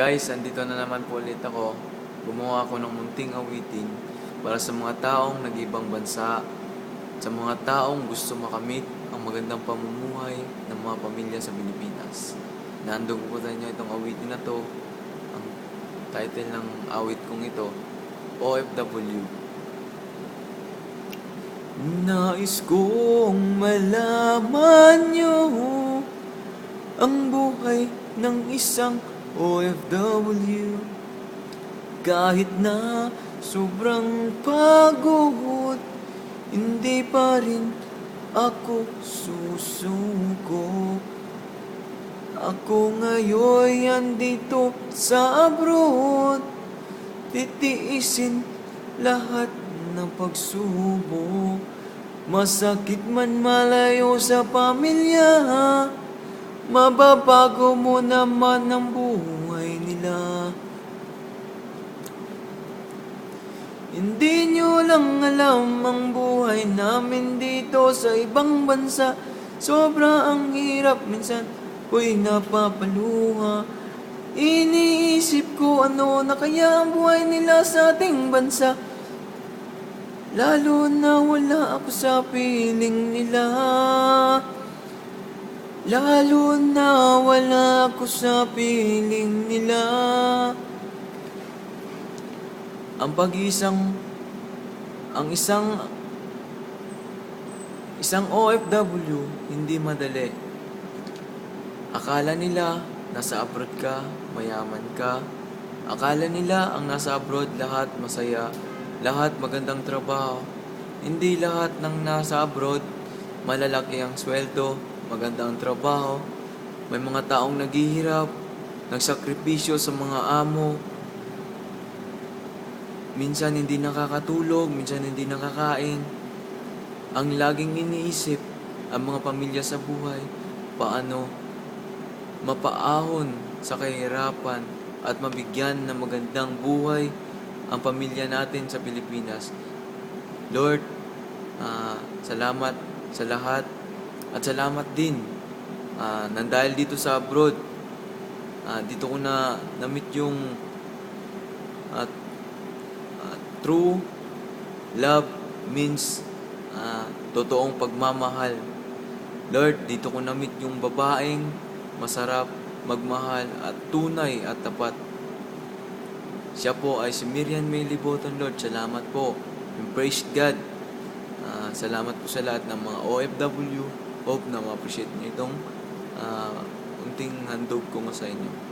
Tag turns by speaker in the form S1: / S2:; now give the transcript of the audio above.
S1: Guys, andito na naman po ulit ako. Gumawa ako ng munting awitin para sa mga taong nag-ibang bansa, sa mga taong gusto makamit ang magandang pamumuhay ng mga pamilya sa Pilipinas. Sa inyo itong awitin na to. Ang title ng awit kong ito, OFW. Nais kong malaman nyo ang buhay ng isang OFW Kahit na sobrang pagod Hindi pa rin ako susuko. Ako ngayon andito sa abroad Titiisin lahat ng pagsubok Masakit man malayo sa pamilya Mababago mo naman ang buhay nila. Hindi nyo lang alam ang buhay namin dito sa ibang bansa. Sobra ang hirap minsan, ko'y napapaluha. Iniisip ko ano na kaya ang buhay nila sa ating bansa. Lalo na wala ako sa piling nila Lalo na wala ako sa piling nila. Ang pag-isang Ang isang Isang OFW Hindi madali. Akala nila Nasa abroad ka Mayaman ka. Akala nila ang nasa abroad lahat masaya Lahat magandang trabaho. Hindi lahat ng nasa abroad Malalaki ang sweldo Maganda ang trabaho. May mga taong naghihirap Nagsakripisyo sa mga amo. Minsan hindi nakakatulog Minsan hindi nakakain. Ang laging iniisip Ang mga pamilya sa buhay Paano mapaahon sa kahirapan at mabigyan ng magandang buhay ang pamilya natin sa Pilipinas. Lord, ah, salamat sa lahat at salamat din ah, nang dahil dito sa abroad. ah, dito ko na na-meet yung at ah, true love means ah, totoong pagmamahal. Lord, dito ko na-meet yung babaeng masarap, magmahal at tunay at tapat. Siya po ay si Miriam May Liboton, Lord. Salamat po. And praise God. Ah, salamat po sa lahat ng mga OFW. Hope na ma-appreciate niyo itong ah, unting handog ko nga sa inyo.